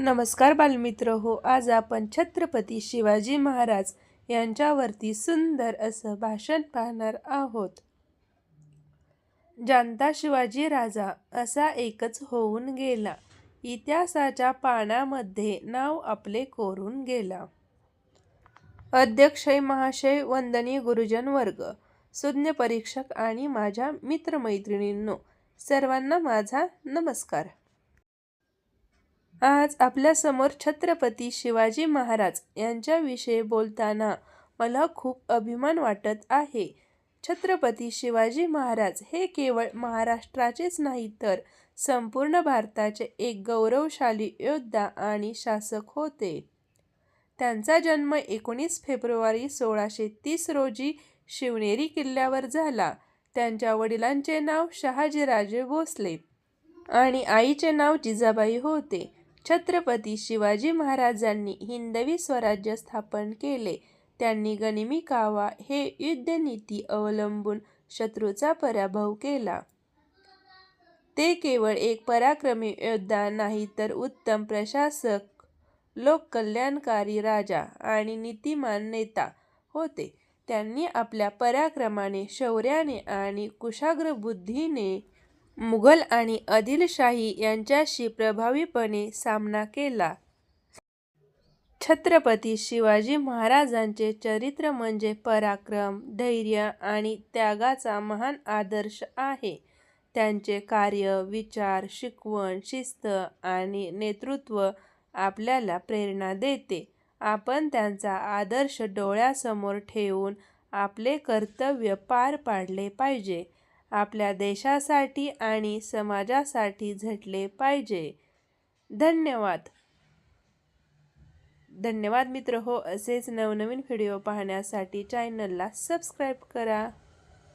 नमस्कार बालमित्र. हो आज आपण छत्रपती शिवाजी महाराज यांच्यावरती सुंदर असं भाषण पाहणार आहोत. जाणता शिवाजी राजा असा एकच होऊन गेला. इतिहासाच्या पानामध्ये नाव आपले कोरून गेला. अध्यक्षय महाशय वंदनीय गुरुजन वर्ग सुज्ञ परीक्षक आणि माझ्या मित्रमैत्रिणींनो सर्वांना माझा नमस्कार. आज आपल्यासमोर छत्रपती शिवाजी महाराज यांच्याविषयी बोलताना मला खूप अभिमान वाटत आहे. छत्रपती शिवाजी महाराज हे केवळ महाराष्ट्राचेच नाही तर संपूर्ण भारताचे एक गौरवशाली योद्धा आणि शासक होते. त्यांचा जन्म एकोणीस फेब्रुवारी सोळाशे तीस रोजी शिवनेरी किल्ल्यावर झाला. त्यांच्या वडिलांचे नाव शहाजीराजे भोसले आणि आईचे नाव जिजाबाई होते. छत्रपती शिवाजी महाराजांनी हिंदवी स्वराज्य स्थापन केले. त्यांनी गनिमी कावा हे युद्धनीती अवलंबून शत्रूचा पराभव केला. ते केवळ एक पराक्रमी योद्धा नाही तर उत्तम प्रशासक लोककल्याणकारी राजा आणि नीतिमान नेता होते. त्यांनी आपल्या पराक्रमाने शौर्याने आणि कुशाग्र बुद्धीने मुघल आणि आदिलशाही यांच्याशी प्रभावीपणे सामना केला. छत्रपती शिवाजी महाराजांचे चरित्र म्हणजे पराक्रम धैर्य आणि त्यागाचा महान आदर्श आहे. त्यांचे कार्य विचार शिकवण शिस्त आणि नेतृत्व आपल्याला प्रेरणा देते. आपण त्यांचा आदर्श डोळ्यासमोर ठेवून आपले कर्तव्य पार पाडले पाहिजे. आपल्या देशासाठी आणि समाजासाठी झटले पाहिजे. धन्यवाद. धन्यवाद मित्र. हो असेच नवनवीन व्हिडिओ पाहण्यासाठी चॅनलला सबस्क्राईब करा.